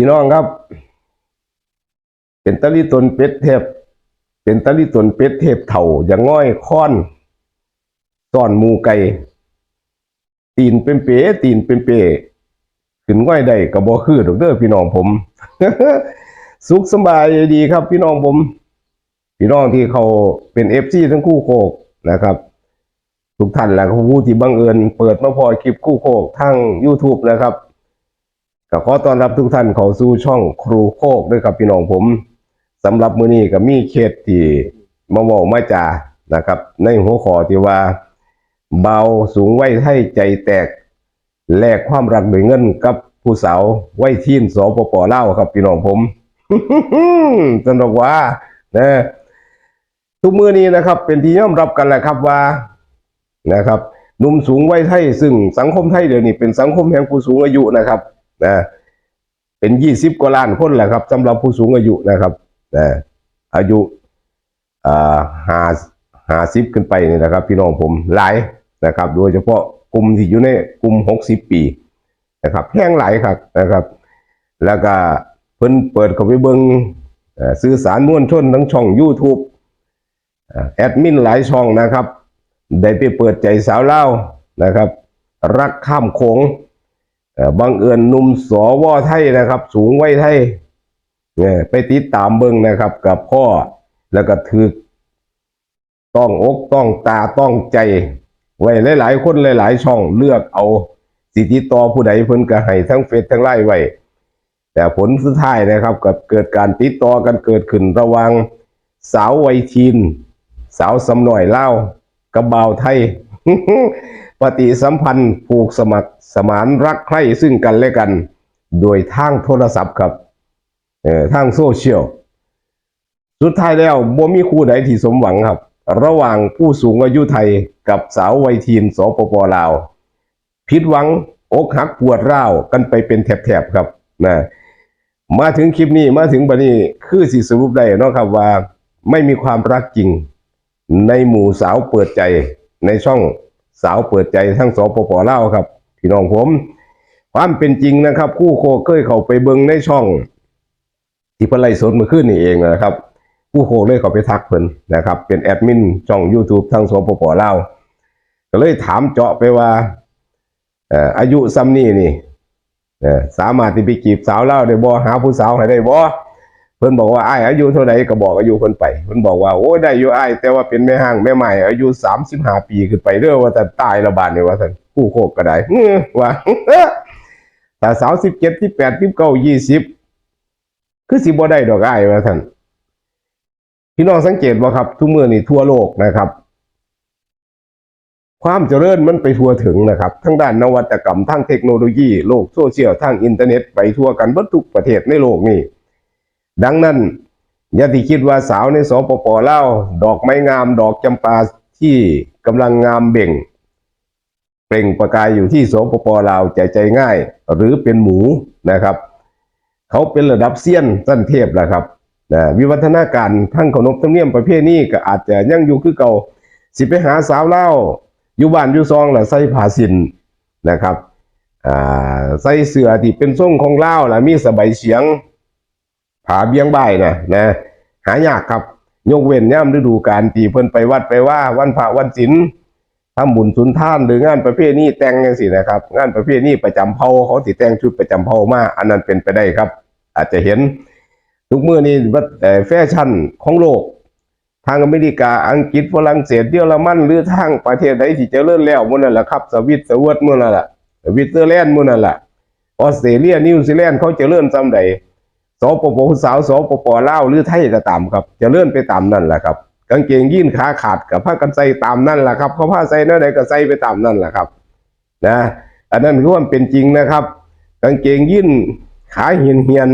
พี่น้องครับ เป็นตะลิตนเป็ดเทพ เป็นตะลิตนเป็ดเทพเถ่าอย่างง่อยค้อนซ่อนมูไก่ตีนเป็นเป๋ตีนเป็นเป๋ขึ้นง่อยได้กระบอคือดอกเด้อพี่น้องผม สุขสบายดีครับ พี่น้องผม พี่น้องที่เขาเป็นเอฟซีทั้งคู่โคกนะครับ ทุกท่านแหละครับผู้ที่บังเอิญเปิดมาพอคลิปคู่โคกทั้ง YouTube นะครับ ก็ขอต้อนรับทุกท่านเข้าสู่ช่องครูโคกด้วยครับพี่น้องผมสำหรับมื้อนี้ก็มีเคสที่มาบอกมาจานะครับ ในหัวข้อที่ว่า เบาสูงไว้ให้ใจแตกแลกความรักด้วยเงินกับผู้สาวไว้ทีนสปปลาครับพี่น้องผมสนุกว่านะทุกมือนี้นะครับ เป็นที่ยอมรับกันแหละครับว่านะครับหนุ่มสูงไว้ไทยซึ่งสังคมไทยเดี๋ยวนี้เป็นสังคมแห่งผู้สูงอายุนะครับ นะเป็นยี่สิบกว่าล้านคนแหละครับสำหรับผู้สูงอายุนะครับนะอายุอ่าห้าห้าสิบขึ้นไปนี่นะครับ พี่น้องผมหลายนะครับ โดยเฉพาะกลุ่มที่อยู่ในกลุ่มหกสิบปีนะครับแห้งหลายครับนะครับ แล้วก็เพิ่นเปิดเข้าไปเบิงสื่อสารมวลชนทั้งช่อง YouTube แอดมินหลายช่องนะครับ ได้ไปเปิดใจสาวเล่านะครับ รักข้ามโขง บังเอิญนุ่มสวไทยนะครับ สูงไว้ไทยเนี่ยไปติดตามเบิงนะครับ กับพ่อแล้วก็ถือต้องอกต้องตาต้องใจ ไว้หลาย ๆ คนหลาย ๆ ช่องเลือกเอา สิติต่อผู้ใดเพิ่นก็ให้ทั้งเฟซทั้งไลน์ไว้ แต่ผลสุดท้ายนะครับ กับเกิดการติดต่อกันเกิดขึ้นระว่างสาววัยทีน สาวสำหน่อยเล่ากับบ่าวไทย ปฏิสัมพันธ์ผูกสมัครสมานรักใคร่ซึ่งกันและกัน โดยทางโทรศัพท์ครับเอ่อทางโซเชียลสุดท้ายแล้วบ่มีคู่ใดที่สมหวังครับ ระหว่างผู้สูงอายุไทยกับสาววัยทีนสปปลาวผิดหวังอกหักปวดร้าวกันไปเป็นแถบๆครับนะมาถึงคลิปนี้มาถึงบัดนี้คือสิสรุปได้นะครับว่าไม่มีความรักจริง ในหมู่สาวเปิดใจในช่อง สาวเปิดใจทั้งสปปเล่าครับพี่น้องผม ความเป็นจริงนะครับ คู่โคเคยเข้าไปเบิงในช่อง ที่เพิ่นไล่สดเมื่อคืนนี่เองนะครับผู้โคเลยเขาไปทักเพิ่นนะครับ เป็นแอดมินช่อง YouTube ทั้งสปปเล่าก็เลยถามเจาะไปว่าอายุซ้ำนี่นี่สามารถที่ไปจีบสาวเล่าได้บ่หาผู้สาวให้ได้บ่ เพิ่นบอกว่าอ้ายอายุเท่าไหร่ก็บอกอายุเพิ่นไปเพิ่นบอกว่าโอ้ได้อยู่อ้ายแต่ว่าเป็นแม่ห้างแม่ใหม่อายุ35ปีขึ้นไปเด้องว่าแต่ตายระบาดเนี่ยว่าซั่นผู้โคกก็ได้อื้อว่าแต่สาว17 18 19 20คือสิบ่ได้ดอกอ้ายว่าซั่นพี่น้องสังเกตบ่ครับ ทุกเมื้อนี้ทั่วโลกนะครับ ความเจริญมันไปทั่วถึงนะครับทั้งด้านนวัตกรรมทั้งเทคโนโลยีโลกโซเชียลทั้งอินเทอร์เน็ตไปทั่วกันเบิดทุกประเทศในโลกนี้ ดังนั้นอย่าที่คิดว่าสาวในสปปลาวดอกไม้งามดอกจำปาที่กำลังงามเบ่ง เปล่งประกายอยู่ที่สปปลาวใจใจง่าย หรือเป็นหมูนะครับ เขาเป็นระดับเซียนสั้นเทพแหละครับนะวิวัฒนาการทั้งขนบธรรมเนียมประเพณีก็อาจจะยังอยู่คือเก่าสิไปหาสาวเล่าอยู่บ้านอยู่ซองละใส่ผ้าสินนะครับใส่เสื้อที่เป็นทรงของเล่าละมีสบายเฉียง ผาเบียงบ่ายนะนะหายากครับ ยกเว้นย่ำฤดูกาลที่เพิ่นไปวัดไปว่า วันพระวันศีลทำบุญสุนท่านหรืองานประเภทนี้แต่งยังสินะครับ งานประเภทนี้ประจำเผ่าเขาสิแต่งชุดประจำเผ่ามาอันนั้นเป็นไปได้ครับ อาจจะเห็น ทุกเมื่อนี้ว่าแฟชั่นของโลก ทางอเมริกาอังกฤษฝรั่งเศสเยอรมันหรือทางประเทศใดที่เจริญแล้วมื้นั่นแหละครับ สวิตสวิตมื้อนั่นแหละสวิตเซอร์แลนด์มื้อนั่นแหละออสเตรเลียนิวซีแลนด์เขาเจริญซ้ำใด สปปสาวสปปลาวหรือไทยก็ตามครับจะเจริญไปตามนั่นแหละครับกางเกงยีนขาขาดกับผ้ากันใส่ตามนั่นแหละครับเขาผ้าใส่นั่นใดก็ใส่ไปตามนั่นแหละครับ นะ อันนั้นคือความเป็นจริงนะครับ กางเกงยีนขาเหียนเหียน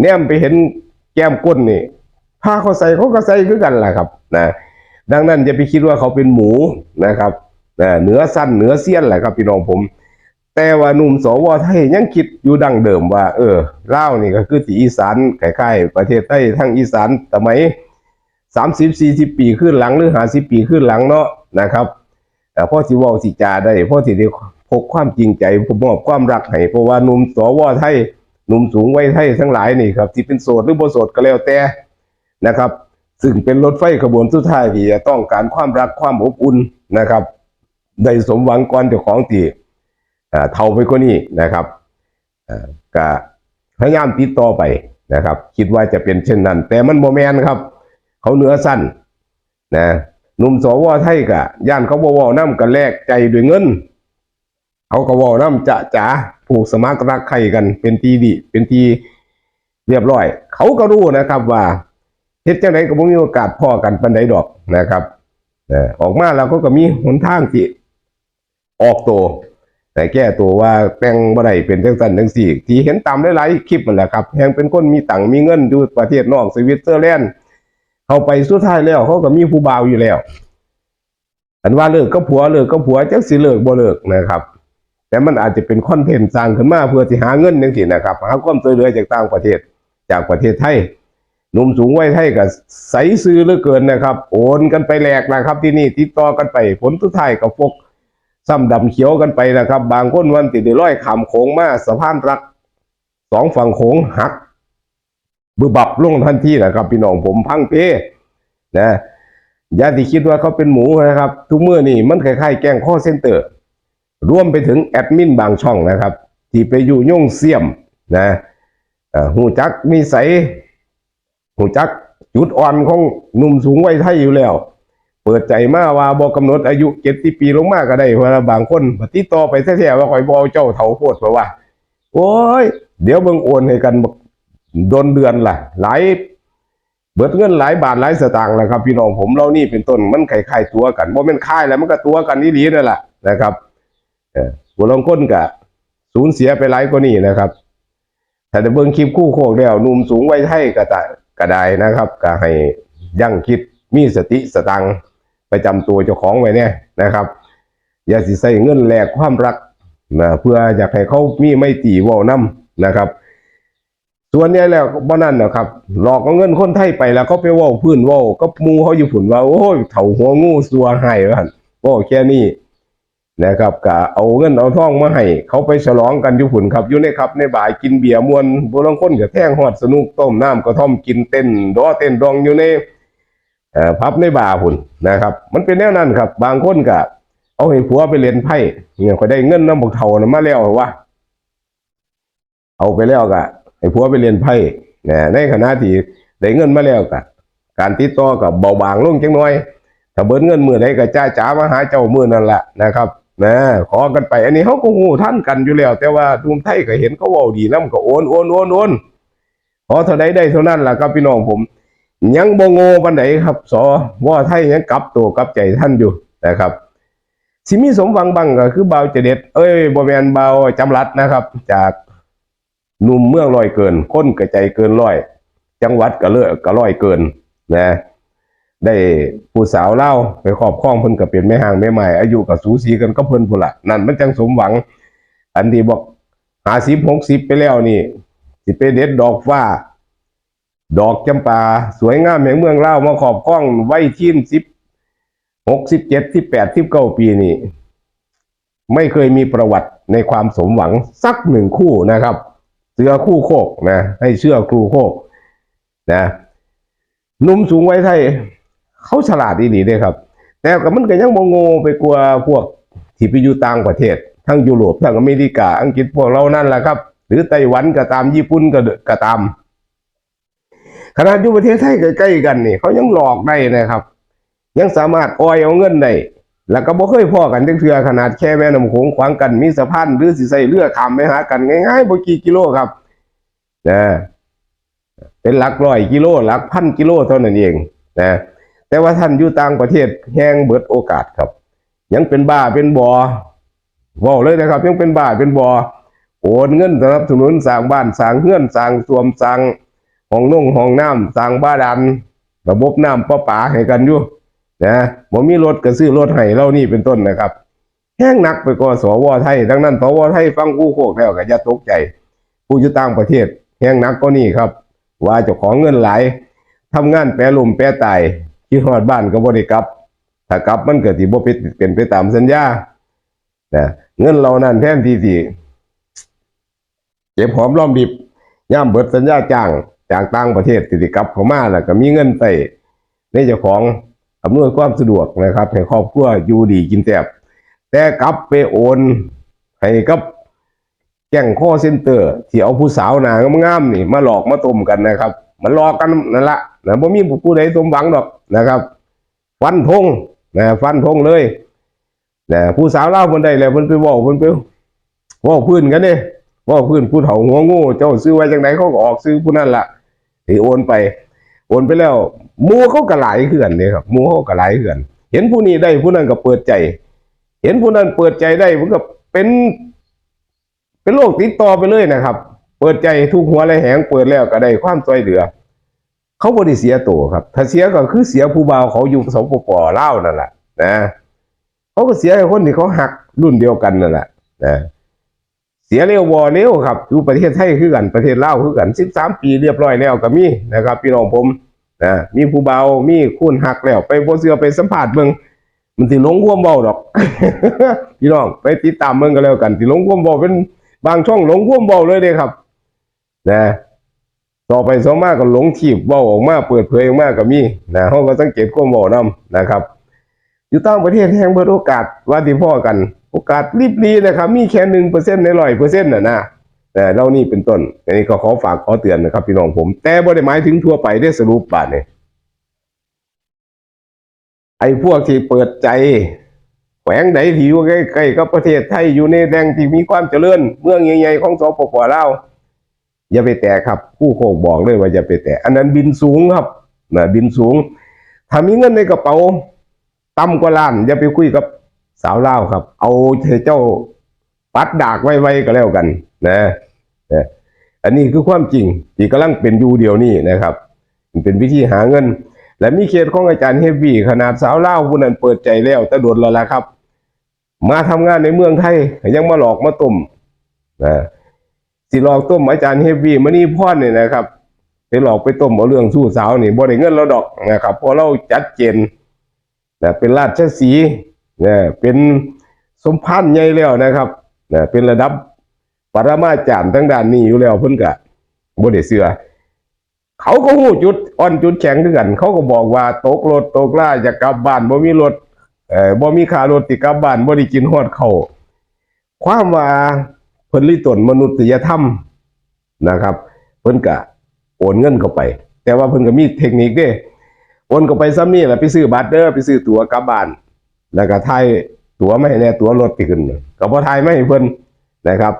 แนมไปเห็นแก้มก้นนี่ผ้าเขาใส่เขาก็ใส่คือกันแหละครับ นะ ดังนั้นอย่าไปคิดว่าเขาเป็นหมูนะครับนะเหนือสั้นเหนือเสี้ยนแหละครับพี่น้องผม แต่ว่าหนุ่มสวไทยยังคิดอยู่ดังเดิมว่า เออเล่านี่ก็คือที่อีสานคล้ายๆประเทศไทยทั้งอีสานสมัยสามสิบสี่สิบปีขึ้นหลังหรือห้าสิบปีขึ้นหลังเนาะนะครับแต่พ่อสิว่าสิจาได้พ่อสิได้พกความจริงใจมอบความรักให้เพราะว่าหนุ่มสวไทยหนุ่มสูงไวัยไทยทั้งหลายนี่ครับที่เป็นโสดหรือบ่โสดก็แล้วแต่นะครับ ซึ่งเป็นรถไฟขบวนสุดท้ายที่จะต้องการความรักความอบอุ่นนะครับ ได้สมหวังก่อนเจ้าของตีอ่ เท่าไปกว่านี้นะครับก็พยายามติดต่อไปนะครับ คิดว่าจะเป็นเช่นนั้น แต่มันโมแมนครับ เขาเหนือสั้นนะหนุ่มสวไทยกะย่านเขาบวน้ำกันแลกใจด้วยเงินเขาก็วาน้ำจะจ๋าผูกสมัครรักใครกันเป็นทีดี เป็นทีเรียบร้อย เขาก็รู้นะครับว่าเฮ็ดจังไดก็บ่มีโอกาสพ่อกันปันใดดอกนะครับออออกมาแล้วก็ก็มีหนทางที่ออกตัว แต่แก้ตัวว่าแต่งบ่ได้เป็นจังซั่นจังซี่ที่เห็นตามหลายๆคลิปนั่นแหละครับแฮงเป็นคนมีตังค์มีเงินอยู่ประเทศนอกสวิตเซอร์แลนด์เข้าไปสุดท้ายแล้ว เขาก็มีผู้บ่าวอยู่แล้วอันว่าเลิกก็ผัวเลิกก็ผัวจักสิเลิกบ่เลิกนะครับ แต่มันอาจจะเป็นคอนเทนต์สร้างขึ้นมาเพื่อที่หาเงินจังซี่นะครับหาความช่วยเหลือจากต่างประเทศจากประเทศไทยหนุ่มสูงวัยไทยก็ใสซื้อเหลือเกินนะครับ โอนกันไปแหลกนะครับ ที่นี่ติดต่อกันไปผลสุดท้ายก็พวก ซ้ำดำเขียวกันไปนะครับ บางคนวันติดได้ร้อยขามโขงมาสะพานรักสองฝั่งโขงหักบือบับลงทันทีนะครับพี่น้องผมพังเพนะอย่าที่คิดว่าเขาเป็นหมูนะครับ ทุกเมื่อนี่มันคล้ายๆแกงข้อเซ็นเตอร์รวมไปถึงแอดมินบางช่องนะครับ ที่ไปอยู่ย่งเสียมนะหูจักนิสัยหูจักจุดอ่อนของหนุ่มสูงวัยไทยอยู่แล้ว เปิดใจมาว่าบอกกำหนดอายุเจ็ดสิปีลงมากก็ได้เพราะว่าบางคนปฏิต่อไปแท้ๆว่าคอยบอเจ้าเถาโพดเพราะว่า โอ้ย เดี๋ยวเบิ่งโอนให้กันโดนเดือนล่ะ หลายเบิดเงินหลายบาทหลายสตางค์นะครับ พี่น้องผมเรานี่เป็นต้นมันไข่ไข่ตัวกันบ่แม่นค่ายแล้วมันก็ตัวกันนี่ดีนั่นแหละนะครับเออผู้ลงคนก็สูญเสียไปหลายกว่านี้นะครับถ้าได้เบิ่งคลิปคู่โคกแล้วหนุ่มสูงไวัยไทยก็ตะก็ไดนะครับก็ให้ยั่งคิดมีสติสตังค์ ประจำตัวเจ้าของไว้เนี่ยนะครับ อย่าสิใส่เงินแลกความรักนะเพื่ออยากให้เขามีไม่ตีว้านํนะครับ ส่วนนี้แล้วบ่นั่นนะครับ หลอกเอาเงินคนไทยไปแล้วเขาไปว้าพื้นว้าก็มูเขาอยู่ฝุ่นว่าโอ้ยเถาหัวงูสัวให้ว่าหั่นว้าแค่นี้นะครับก็เอาเงินเอาทองมาให้เขาไปฉลองกันอยู่ฝุ่นครับอยู่ในครับ ในบ่ายกินเบียร์มวนบุรังคนก็แท่งหอดสนุกต้มน้ำกระท่อมกินเต้นดอเต้นดองอยู่ใน พับในบาฝุ่นนะครับ มันเป็นแนวนั้นครับ บางคนก็เอาให้ผัวไปเล่นไพ่เนี่ยก็ได้เงินน้ำบกเท่านะมาแล้วว่าเอาไปแล้วก็ให้ผัวไปเล่นไพ่นะในขณะที่ได้เงินมาแล้วก็การติดต่อกับเบาบางลงจังน้อย ถ้าเบิดเงินมือใดก็จ้าจ๋ามาหาเจ้ามือนั่นแหละนะครับนะขอกันไปอันนี้เขาก็หูท่านกันอยู่แล้ว แต่ว่าทุมไทยก็เห็นเขาเว้าดีน้ำก็โอนโอนโอนโอนขอเท่าใดได้เท่านั้นแหละครับพี่น้องผม ยังบ่โง่ปันไหนครับสอว่าไทยยังกลับตัวกลับใจท่านอยู่นะครับสิมีสมหวังบังก็คือเบาเจเด็ด เอ้ยบ่แมนเบาจำรัดนะครับ จากหนุ่มเมืองลอยเกิน ค้นกระใจเกินร้อย จังหวัดก็เลือกก็ร้อยเกินนะได้ผู้สาวเล่าไปครอบครองเพิ่นก็เป็นแม่ห่างแม่ใหม่อายุก็สูสีกันก็เพิ่นพุ่นละนั่นมันจังสมหวัง อันที่บอกหาสิบหกสิบไปแล้วนี่สิไปเด็ดดอกฟ้า ดอกจำปาสวยงามแห่งเมืองเล่ามาขอบคล้องไว้ทีมสิบหกสิบเจ็ดสิบแปดสิบเก้าปีนี่ ไม่เคยมีประวัติในความสมหวังสักหนึ่งคู่นะครับ เสือคู่โคกนะ ให้เชื่อครูโคกนะหนุ่มสูงไว้ไทย เขาฉลาดดีๆเด้ครับ แต่ก็มันก็ยังโมโงไปกลัวพวกที่ไปอยู่ต่างประเทศ ทั้งยุโรปทั้งอเมริกา อังกฤษพวกเรานั่นแหละครับ หรือไต้หวันก็ตามญี่ปุ่นก็ก็ตาม ขนาดอยู่ประเทศไทยใกล้ๆกันนี่เขายังหลอกได้นะครับ ยังสามารถออยเอาเงินได้แล้วก็บ่เคยพ่อกันจังเทื่อขนาดแค่แม่น้ำโขงขวางกันมีสะพานหรือสิใส่เรือข้ามไปหากันง่ายๆบ่กี่กิโลครับนะเป็นหลักร้อยกิโลหลักพันกิโลเท่านั้นเองนะแต่ว่าท่านอยู่ต่างประเทศแห้งเบิดโอกาสครับ ยังเป็นบ้าเป็นบอเว่าเลยนะครับ ยังเป็นบ้าเป็นบอโอนเงินสนับสนุนสร้างบ้านสร้างเฮือนสร้างสวมสร้าง ห้องนุ่งห้องน้ำสร้างบ้าดัน ระบบน้ำประปาให้กันอยู่นะผมมีรถก็ซื้อรถให้เรานี่เป็นต้นนะครับ แห้งหนักไปก็สวไทยดังนั้นสวไทยฟังกู้โคกแล้วก็อย่าตกใจ ผู้อยู่ต่างประเทศ แห้งหนักก็นี่ครับ ว่าเจ้าของเงินหลายทำงานแปรลมแปรตายคิดฮอดบ้านก็บ่ได้กลับ ถ้ากลับมันเก็สิบ่เป็นเป็นไปตามสัญญานะเงินเรานั่นแทนที่สิเก็บหอมรอมริบย่ามเบิดสัญญาจ้าง จากต่างประเทศติดกับเข้ามาแล้วก็มีเงินใส่ในเจ้าของอำนวยความสะดวกนะครับให้ครอบครัวอยู่ดีกินแซ่บแต่กลับไปโอนให้กับแก๊งข้อเซ็นเตอร์ ที่เอาผู้สาวหนางงามๆนี่ มาหลอกมาต้มกันนะครับ มันหลอกกันนั่นละนะบ่มีผู้ใดสมหวังดอกนะครับ ฟันธงนะฟันธงเลยนะผู้สาวเล่าเพิ่นได้แล้วเพิ่นไปเว้าเพิ่นไปว้าพื้นกันเด้เว้าพื้นผู้เฒ่าหัวงูเจ้าซื้อไว้จังไดเขาก็ออกซื้อผู้นั้นล่ะ ที่โอนไป โอนไปแล้วมูเขาก็หลายคือกันเด้ครับมูเขาก็หลายคือน เห็นผู้นี้ได้ผู้นั้นก็เปิดใจ เห็นผู้นั้นเปิดใจได้มันก็เป็นเป็นโรคติดต่อไปเลยนะครับ เปิดใจทุกหัวและแหงเปิดแล้วก็ได้ความช่วยเหลือ เขาบริเสียตัวครับ ถ้าเสียก็คือเสียผู้บ่าวเขาอยู่สปปลานั่นแหละนะเขาก็เสียคนที่เขาหักรุ่นเดียวกันนั่นแหละนะ สียเร็ววอเร็วครับอยู่ประเทศไทยคือกันประเทศลาวคือกันสิบสามปีเรียบร้อยแล้วก็มีนะครับพี่น้องผมนะมีผู้เบามีคุณหักแล้ว ไปบนเสือไปสัมผัสเมืองมันสิหลงควมเบาดอก พี่น้องไปติดตามเมืองกันแล้วกันสิหลงควมเบาเป็นบางช่องหลงควมเบาเลยเด้ครับนะต่อไปสองมากก็หลงทีบเว้าออกมาเปิดเผยออกมาก็มีนะเขาก็สังเกตควมเว้านำนะครับ อยู่ต่างประเทศแห่งเบิดโอกาสว่าที่พ่อกัน โอกาสรีบรีนะครับ มีแค่หนึ่งเปอร์เซ็นต์ในร้อยเปอร์เซ็นต์น่ะนะนะเรานี่เป็นต้น อันนี้ก็ขอฝากขอเตือนนะครับ พี่น้องผม แต่บ่ได้หมายถึงทั่วไปได้สรุปบาทเนี่ยไอ้พวกที่เปิดใจแขวงไหนที่อยู่ใกล้ๆกับประเทศไทยอยู่ในแดงที่มีความเจริญ เมืองใหญ่ๆของสปปลาวอย่าไปแตะครับ ผู้โคกบอกเลยว่าอย่าไปแตะอันนั้นบินสูงครับนะบินสูง ถ้ามีเงินในกระเป๋าต่ำกว่าล้าน อย่าไปคุยกับ สาวเล่าครับ เอาเจ้าปัดดากไว้ๆก็แล้วกันนะนะอันนี้คือความจริงที่กำลังเป็นอยู่เดียวนี้นะครับมันเป็นวิธีหาเงิน และมีเคสของอาจารย์เฮฟวี่ขนาดสาวเล่าผู้นั้นเปิดใจแล้วแต่โดนแล้วล่ะครับ มาทำงานในเมืองไทยยังมาหลอกมาต้มนะสิหลอกต้มอาจารย์เฮฟวี่มานี่พ่อเนี่ยนะครับไปหลอกไปต้มเอาเรื่องสู้สาวนี่บ่ได้เงินเราดอกนะครับเพราะเราจัดเจนนะเป็นราชสี ห์นะเป็นสมพันธ์ใหญ่แล้วนะครับนะเป็นระดับปรมาจารย์ทั้งด้านนี้อยู่แล้วเพิ่นก็บ่ได้เสือเขาก็หู้จุดอ่อนจุดแข็งด้วยกัน เขาก็บอกว่าตกรถตกล่าจะกลับบ้านบ่มีรถเอ่อบ่มีค่ารถติกลับบ้านบ่ได้กินฮอดเขาความว่าเพิ่นลิตนมนุษยธรรมนะครับ เพิ่นก็โอนเงินเข้าไป แต่ว่าเพิ่นก็มีเทคนิคเด้โอนเข้าไปซ้ำนี่แหละไปซื้อบัตรเด้อไปซื้อตั๋วกลับบ้าน แล้วก็ถ่ายตั๋วไม่ให้แน่ตั๋วรถที่ขึ้นก็บ่ถ่ายไม่ให้เพิ่นนะครับ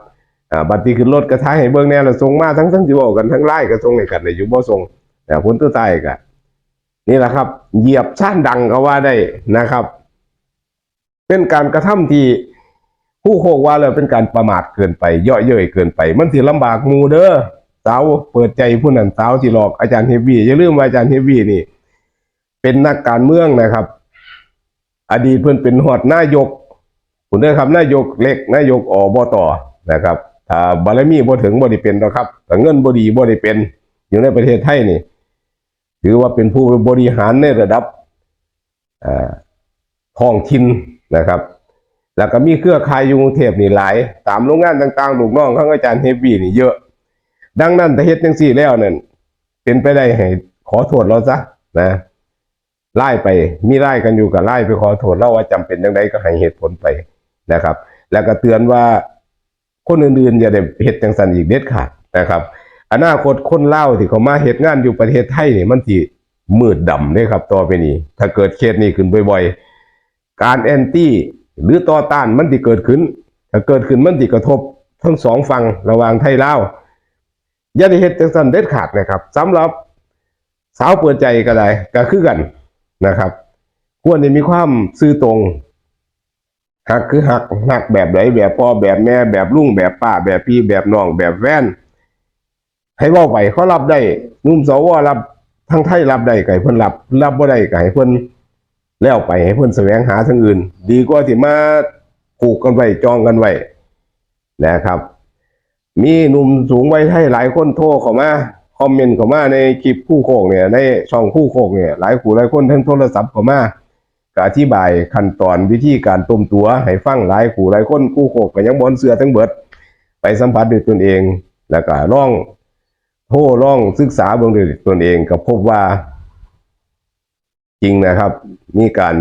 อ่าบัตรที่ขึ้นรถก็ถ่ายให้เบิ่งแน่ล้วส่งมาทั้งทั้งที่เว้ากันทั้งไลน์ก็ส่งให้กันได้อยู่บ่ส่งแต่ผลตัวตายก็นี่แหละครับ เหยียบชานดังก็ว่าได้นะครับ เป็นการกระทำที่ผู้โคกว่าแล้วเป็นการประมาทเกินไปเย่อเย้ยเกินไป มันสิลำบากมูเด้อสาวเปิดใจผู้นั้นสาวที่หลอกอาจารย์เฮฟวี่อย่าลืมว่าอาจารย์เฮฟวี่นี่ เป็นนักการเมืองนะครับ อดีตเพิ่อนเป็นหอดนายกคุณเด้อครับนายกเล็กนายกอบตนะครับถ้าบารมีบ่ถึงบ่ได้เป็นหรอกครับแต่เงินบ่ดีบ่ได้เป็น อยู่ในประเทศไทยนี่ ถือว่าเป็นผู้บริหารในระดับท้องถิ่นนะครับ แล้วก็มีเครือข่ายยูงเทพนี่หลาย ตามโรงงานต่างๆลูกน้องของอาจารย์เฮฟวี่นี่เยอะ ดังนั้นถ้าเฮ็ดจังซี่แล้วนั่นเป็นไปได้ให้ขอโทษเราซะนะ ไล่ไปมีไล่กันอยู่กับไล่ไปขอโทษเราว่าจำเป็นจังไดก็ให้เหตุผลไปนะครับ แล้วก็เตือนว่าคนอื่นๆอย่าได้เฮ็ดจังซั่นอีกเด็ดขาดนะครับ อนาคตคนเล่าที่เขามาเฮ็ดงานอยู่ประเทศไทยนี่มันสิมืดดำเด้ครับต่อไปนี้ถ้าเกิดเคสนี้ขึ้นบ่อยๆ การแอนตี้หรือต่อต้านมันที่เกิดขึ้น ถ้าเกิดขึ้นมันที่กระทบทั้งสองฝั่งระหว่างไทยลาวอย่าได้เฮ็ดจังซั่นเด็ดขาดนะครับสำหรับสาวเปิดใจก็ได้ก็คือกัน นะครับควรจะมีความซื่อตรงหักคือหักหักแบบไหนแบบพ่อแบบแม่แบบลุงแบบป้าแบบพี่แบบน้องแบบแว่นให้ว่าไปเขารับได้นุ่มสวรับทั้งไทยรับได้ไก่เพิ่นรับ รับบ่ได้ไก่เพิ่นแล้วไปให้เพื่อนแสวงหาทางอื่น ดีกว่าที่มาผูกกันไว้จองกันไว้นะครับ มีหนุ่มสูงวัยไทยหลายคนโทรเข้ามา คอมเมนต์เข้ามาในคลิปคู่โคกเนี่ยในช่องคู่โคกเนี่ยหลายคู่หลายคนทั้งโทรศัพท์เข้ามาก็อธิบายขั้นตอนวิธีการต้มตัวให้ฟังหลายคู่หลายคนคู่โคกก็ยังบนเสือทั้งเบิด ไปสัมผัสด้วยตนเอง แล้วก็ลองโทรลองศึกษาเบื้องด้วยตนเองก็พบว่า จริงนะครับ มีการ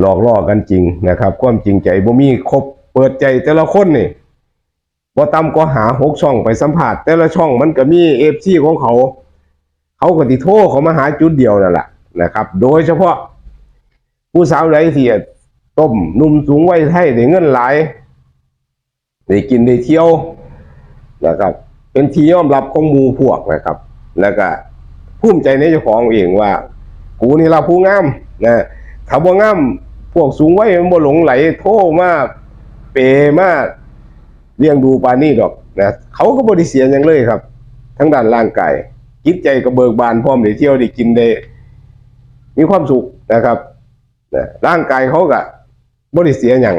หลอกล่อกันจริงนะครับ ความจริงใจบ่มีครบเปิดใจแต่ละคนนี่ บ่ต่ำก็หาหกช่องไปสัมผัสแต่ละช่องมันก็มีเอฟซีของเขา เขาก็ติโทรเขามาหาจุดเดียวนั่นแหละนะครับ โดยเฉพาะ ผู้สาวไรเสียต้มนุ่มสูงวัยไทยได้เงินหลายได้กินได้เที่ยวนะครับ เป็นที่ยอมรับของมูพวกนะครับ แล้วก็ภูมิใจในเจ้าของเองว่า กูนี่เราผู้งามนะถ้าบ่งามพวกสูงวัยมันบ่หลงไหลโทรมากเปมาก เลี้ยงดูปานนี้ดอกนะเขาก็บ่ได้เสียหยังเลยครับ ทั้งด้านร่างกายจิตใจก็เบิกบานพร้อมได้เที่ยวได้กินได้มีความสุขนะครับนะร่างกายเขาก็บ่ได้เสียหยัง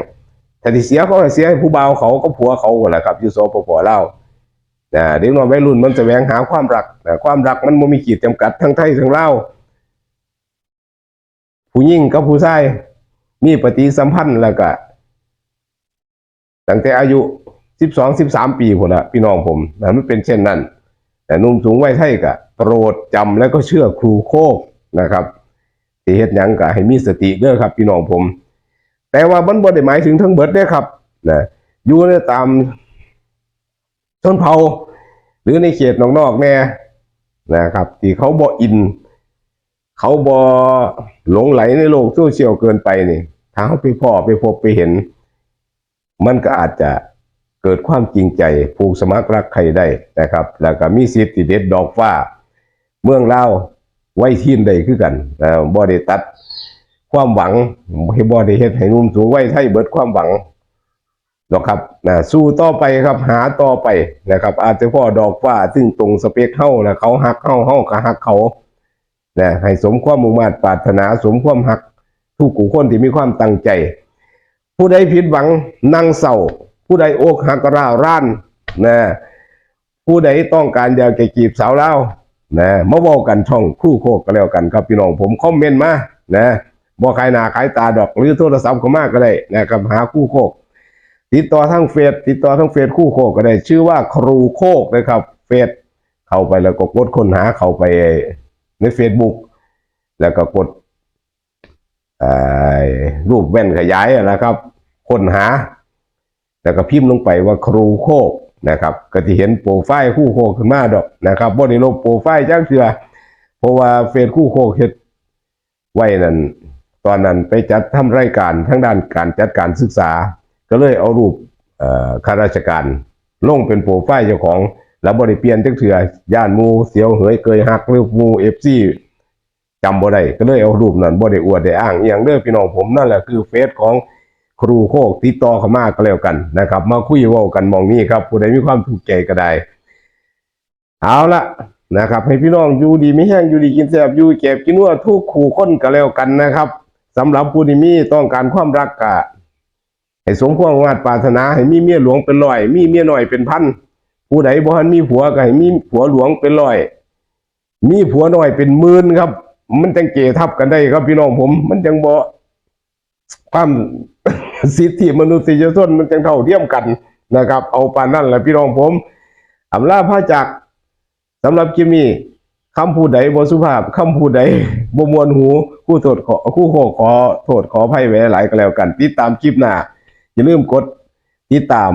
ถ้าที่เสียเขาเสียผู้บ่าวเขาก็ผัวเขาแหละครับอยู่สปปลานะเด็กน้อยวัยรุ่นมันแสวงหาความรักนะความรักมันบ่มีขีดจำกัดทั้งไทยทั้งเลาผู้หญิงกับผู้ชายมีปฏิสัมพันธ์แล้วก็ตั้งแต่อายุ 12 13ปีพุ่นละพี่น้องผมนะมันเป็นเช่นนั้น แต่นุ่มสูงวัยไทยก็โปรดจำแล้วก็เชื่อครูโคกนะครับสิเฮ็ดหยังก็ให้มีสติเด้อครับ พี่น้องผม แต่ว่ามันบ่ได้หมายถึงทั้งเบิดเด้อครับนะอยู่ในตามชนเผ่าหรือในเขตนอกๆแน่นะครับ ที่เขาบ่อิน เขาบ่หลงไหลในโลกโซเชียลเกินไปนี่ถ้าเขาไปพ่อไปพบไปเห็น มันก็อาจจะ กิดความจริงใจผูกสมัครรักใครได้นะครับ แล้วก็มีสิทธิเด็ดดอกฟ้า เมืองเล่าไว้ทีนใดคือกันนะบ่ได้ตัดความหวังให้บ่ได้เฮ็ดให้นุ่มสูงไว้ไทยเบิดความหวังหรอกครับนะสู้ต่อไปครับหาต่อไปนะครับ อาจจะพ่อดอกฟ้าซึ่งตรงสเปคเฮาแล้วเขาฮักเฮาเฮาก็ฮักเขานะให้สมความมุ่งมั่นปรารถนาสมความฮักทุกผู้คนที่มีความตั้งใจ ผู้ใดผิดหวังนั่งเศร้า ผู้ใดอกหักร่าวร้านนะผู้ใดต้องการอยากจะจีบสาวเล่านะมาเว้ากันช่องคู่โคกก็แล้วกันครับพี่น้องผมคอมเมนต์มานะบ่ขายหน้าขายตาดอกหรือโทรศัพท์เข้ามาก็ได้นะครับหาคู่โคก ติดต่อทางเฟซติดต่อทางเฟซคู่โคกก็ได้ ชื่อว่าครูโคกนะครับเฟซเข้าไปแล้วก็กดค้นหาเข้าไปใน Facebook แล้วก็กดรูปแว่นขยายนะครับค้นหา แล้วก็พิมพ์ลงไปว่าครูโคกนะครับ ก็จะเห็นโปรไฟล์คู่โคกขึ้นมาดอกนะครับบ่ได้ลบโปรไฟล์จังเถื่อเพราะว่าเฟซคู่โคกเฮ็ดไว้นั่นตอนนั้นไปจัดทำรายการทั้งด้านการจัดการศึกษา ก็เลยเอารูปข้าราชการลงเป็นโปรไฟล์เจ้าของแล้วบ่ได้เปลี่ยนจังเถื่อย่านมูเสียวเหยเกยหักหรือมู FC จำบ่ได้ก็เลยเอารูปนั้นบ่ได้อวดได้อ้างอย่างเด้อพี่น้องผมนั่นแหละคือเฟซของ ครูโคกติดต่อเข้ามาก็แล้วกันนะครับ มาคุยว้ากันมองนี้ครับ ผู้ใดมีความถูกใจก็ได้ เอาละนะครับ ให้พี่น้องอยู่ดีไม่แห้งอยู่ดีกินแซ่บอยู่เก็บกินนัวทุกขู่คนก็แล้วกันนะครับสำหรับผู้ที่มีต้องการความรักกะให้สมความวาดปรารถนา ให้มีเมียหลวงเป็นร้อย มีเมียหน่อยเป็นพันผู้ใดบ่ทันมีผัวก็ให้มีผัวหลวงเป็นร้อย มีผัวหน้อยเป็นหมื่นครับ มันจังเกทับกันได้ครับพี่น้องผม มันจังบ่ความ สิทธิมนุษยชนมันจังเท่าเทียมกันนะครับ เอาปานนั่นแหละพี่น้องผมอำลาพระจากสำหรับคลิปนี้คำพูดใดบ่สุภาพคำพูดใดบ่มวนหูคู่โทษขอคู่โคขอโทษขออภัยไว้หลายก็แล้วกัน ติดตามคลิปหน้าอย่าลืมกดติดตาม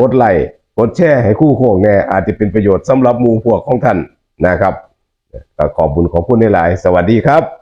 กดไลค์กดแชร์ให้คู่โคกแน่อาจจะเป็นประโยชน์สำหรับหมู่พวกของท่านนะครับขอบคุณขอบคุณในหลาย สวัสดีครับ